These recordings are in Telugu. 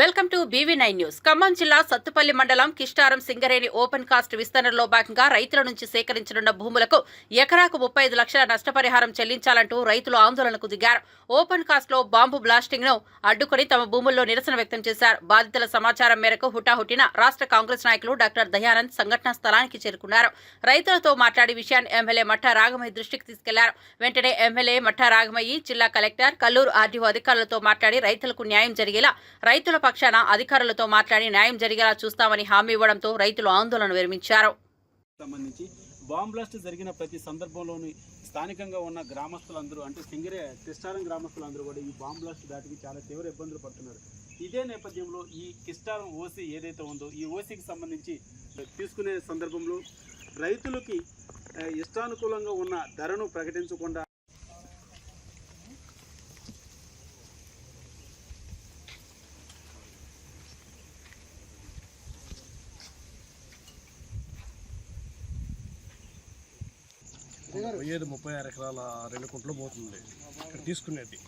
Welcome to BV nine news. Khammam జిల్లా సత్తుపల్లి మండలం కిష్టారం సింగరేణి ఓపెన్ కాస్ట్ విస్తరణలో భాగంగా రైతుల నుంచి సేకరించనున్న భూములకు ఎకరాకు ముప్పై ఐదు లక్షల నష్టపరిహారం చెల్లించాలంటూ రైతులు ఆందోళనకు దిగారు. ఓపెన్ కాస్ట్లో బాంబు బ్లాస్టింగ్ను అడ్డుకుని తమ భూముల్లో నిరసన వ్యక్తం చేశారు. బాధితుల సమాచారం మేరకు హుటాహుటిన రాష్ట్ర కాంగ్రెస్ నాయకులు డాక్టర్ దయానంద్ సంఘటనా స్థలానికి చేరుకున్నారు. రైతులతో మాట్లాడి విషయాన్ని ఎమ్మెల్యే మట్టా రాఘమయ్య దృష్టికి తీసుకెళ్ళారు. వెంటనే ఎమ్మెల్యే మట్టా రాఘమయ్య జిల్లా కలెక్టర్ కల్లూరు ఆర్డీఓ అధికారులతో మాట్లాడి రైతులకు న్యాయం జరిగేలా రైతుల పక్షాన అధికారులతో మాట్లాడి న్యాయం జరిగేలా చూస్తామని హామీ ఇవ్వడంతో రైతులు ఆందోళన విరమించారు. సంబంధించి బాంబ్ బ్లాస్ట్ జరిగిన ప్రతి సందర్భంలోని స్థానికంగా ఉన్న గ్రామస్తులందరూ అంటే సింగరే కిస్టారం గ్రామస్తులందరూ కూడా ఈ బాంబ్ బ్లాస్ట్ దాటికి చాలా తీవ్ర ఇబ్బందులు పడుతున్నారు. ఇదే నేపథ్యంలో ఈ కిస్టారం ఓసీ ఏదైతే ఉందో ఈ ఓసీకి సంబంధించి తీసుకునే సందర్భంలో రైతులకి ఇష్టానుకూలంగా ఉన్న ధరను ప్రకటించకుండా పోయేది ముప్పై ఆరు ఎకరాల రెండు కుంటలు పోతుంది ఇక్కడ తీసుకునేది.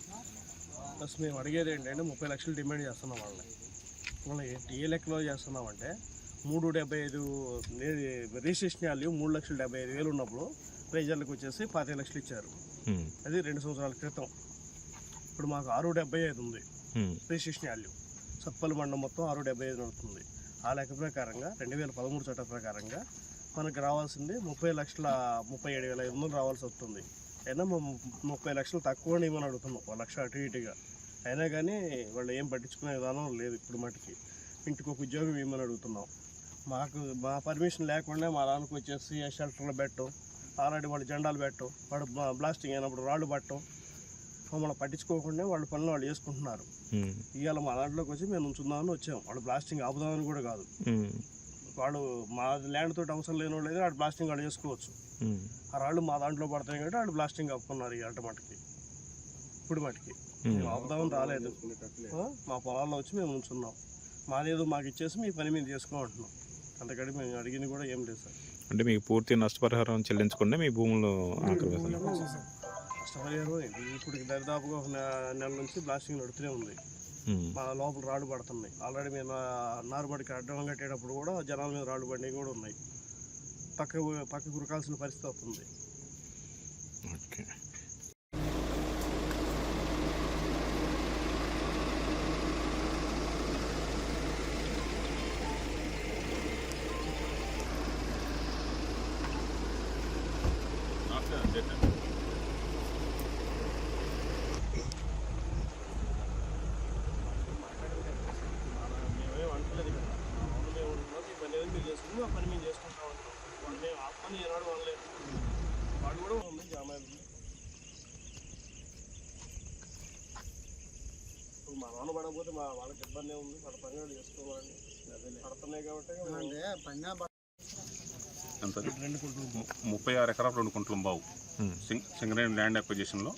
ప్లస్ మేము అడిగేది ఏంటంటే ముప్పై లక్షలు డిమాండ్ చేస్తున్నాం వాళ్ళని. మళ్ళీ ఏ లెక్కలో చేస్తున్నామంటే మూడు డెబ్బై ఐదు రిజిస్ట్రేషన్ వాల్యూ మూడు లక్షల డెబ్బై ఐదు వేలు ఉన్నప్పుడు ప్రైజర్లకు వచ్చేసి పాతిక లక్షలు ఇచ్చారు. అది రెండు సంవత్సరాల క్రితం. ఇప్పుడు మాకు ఆరు డెబ్బై ఐదు ఉంది రిజిస్ట్రేషన్ వాల్యూ సత్పల్లి మండలం మొత్తం ఆరు డెబ్బై ఐదు నడుస్తుంది ఆ లెక్క ప్రకారంగా రెండు వేల పదమూడు చట్టం ప్రకారంగా మనకు రావాల్సింది ముప్పై లక్షల ముప్పై ఏడు వేల ఐదు వందలు రావాల్సి వస్తుంది. అయినా ము- ముప్పై లక్షలు తక్కువ ఇవ్వమని అడుగుతున్నాం. ఒక లక్ష అటు ఇటుగా. అయినా కానీ వాళ్ళు ఏం పట్టించుకునే విధానం లేదు ఇప్పుడు మటుకి. ఇంటికి ఒక ఉద్యోగం ఇవ్వమని అడుగుతున్నాం. మాకు మా పర్మిషన్ లేకుండా మా దానికి వచ్చేసి షెల్టర్లు పెట్టడం ఆల్రెడీ వాళ్ళు జెండాలు పెట్టడం వాడు బ్లా- బ్లాస్టింగ్ అయినప్పుడు రాళ్ళు పట్టడం మమ్మల్ని పట్టించుకోకుండా వాళ్ళ పనులు వాళ్ళు చేసుకుంటున్నారు. ఇవాళ మా దాంట్లోకి వచ్చి మేము ఉంచుందామని వచ్చాం. వాళ్ళు బ్లాస్టింగ్ ఆపుదామని కూడా కాదు. వాడు మా ల్యాండ్ తోటి అవసరం లేని వాళ్ళు అయితే వాడు బ్లాస్టింగ్ వాడు చేసుకోవచ్చు. ఆ రాళ్ళు మా దాంట్లో పడతాయి కాబట్టి వాడు బ్లాస్టింగ్ ఆపుకున్నారు ఇవాళ మటుకి. ఇప్పుడు మటుకి. మేము. ఆపుదామని రాలేదు? మా పొలాల్లో వచ్చి మేము ఉంచున్నాం. మాదేదో మాకు ఇచ్చేసి మీ పని మీద చేసుకోమంటున్నాం. అంతకడి మేము అడిగింది కూడా ఏం లేదు సార్. అంటే మీకు పూర్తి నష్టపరిహారం చెల్లించకుండా మీ భూములు నష్టపరిహారం ఇప్పుడు దరిదాపుగా నెల నుంచి బ్లాస్టింగ్ నడుతూనే ఉంది. మా లోపల రాళ్ళు పడుతున్నాయి. ఆల్రెడీ మేము నా- నారుమడికి అడ్డం కట్టేటప్పుడు కూడా జనాల మీద రాళ్ళు పడినవి కూడా ఉన్నాయి. పక్క పక్కకు ఉరకాల్సిన పరిస్థితి వస్తుంది. ఓకే మేమేం అంటలేదు ఇక్కడ అవును మేము ఉంటున్నాం మీ పని ఏదో మీరు చేసుకుని మా పని మేము చేసుకుంటాం అంటున్నాం ఏనాడు కూడా ఉంది జామాయిలు మా నాన్న పడకపోతే మా వాళ్ళకి ఇబ్బంది ఉంది. వాళ్ళ పని వాళ్ళు చేసుకోవాలండి. పడుతున్నాయి కాబట్టి ఎంత అది? రెండు కుంటులు ము- ముప్పై ఆరు ఎకరాలు రెండు కుంటల బావు సింగరేణి ల్యాండ్ అక్విజిషన్లో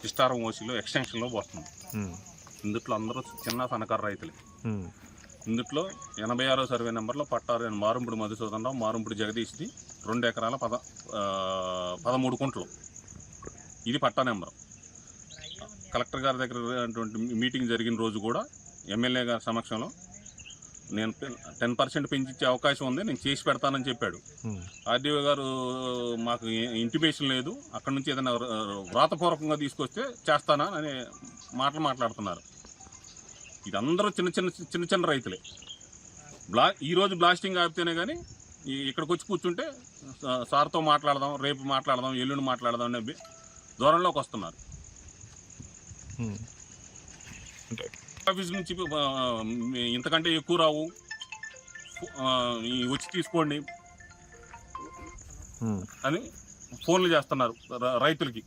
కిస్టారం ఓసీలో ఎక్స్టెన్షన్లో పోస్తున్నాం. ఉమ్. ఇందుట్లో అందరూ చిన్న సన్నకారు రైతులే. ఇందుట్లో ఎనభై ఆరో సర్వే నెంబర్లో పట్టారు మారుంపుడి మధుసూదన్ రావు మారుంపుడి జగదీష్ది రెండు ఎకరాల పద పదమూడు కుంటలు. ఇది పట్టా నెంబర్. కలెక్టర్ గారి దగ్గర మీటింగ్ జరిగిన రోజు కూడా ఎమ్మెల్యే గారి సమక్షంలో నేను టెన్ పర్సెంట్ పెంచిచ్చే అవకాశం ఉంది నేను చేసి పెడతానని చెప్పాడు. ఆర్డీఓ గారు మాకు ఇంటిమేషన్ లేదు అక్కడ నుంచి ఏదైనా వ్రాతపూర్వకంగా తీసుకొస్తే చేస్తానా అనే మాటలు మాట్లాడుతున్నారు. ఇది అందరూ చిన్న చిన్న చిన్న చిన్న రైతులే బ్లా ఈరోజు బ్లాస్టింగ్ ఆపితేనే కానీ ఇక్కడికి వచ్చి కూర్చుంటే సార్తో మాట్లాడదాం రేపు మాట్లాడదాం ఎల్లుండి మాట్లాడదాం అనే బి- దూరంలోకి వస్తున్నారు ఆఫీస్ నుంచి ఇంతకంటే ఎక్కువ రావు వచ్చి తీసుకోండి. అని ఫోన్లు చేస్తున్నారు రైతులకి.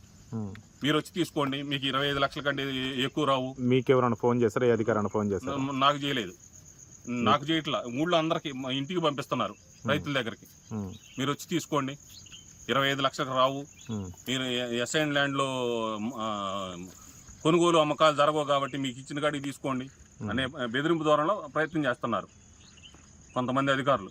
మీరు వచ్చి తీసుకోండి. మీకు ఇరవై ఐదు లక్షల కంటే ఎక్కువ రావు. మీకు ఎవరైనా ఫోన్ చేస్తారా ఏ అధికారాన్ని ఫోన్ చేస్తారా నాకు చేయలేదు. నాకు చేయట్లా. ఊళ్ళో అందరికి మా ఇంటికి పంపిస్తున్నారు రైతుల దగ్గరికి. మీరు వచ్చి తీసుకోండి. ఇరవై ఐదు లక్షలకు రావు. మీరు ఎస్ఐన్ ల్యాండ్లో కొనుగోలు అమ్మకాలు జరగవు కాబట్టి మీకు ఇచ్చిన కాడికి తీసుకోండి అనే బెదిరింపు ధోరణిలో ప్రయత్నం చేస్తున్నారు కొంతమంది అధికారులు.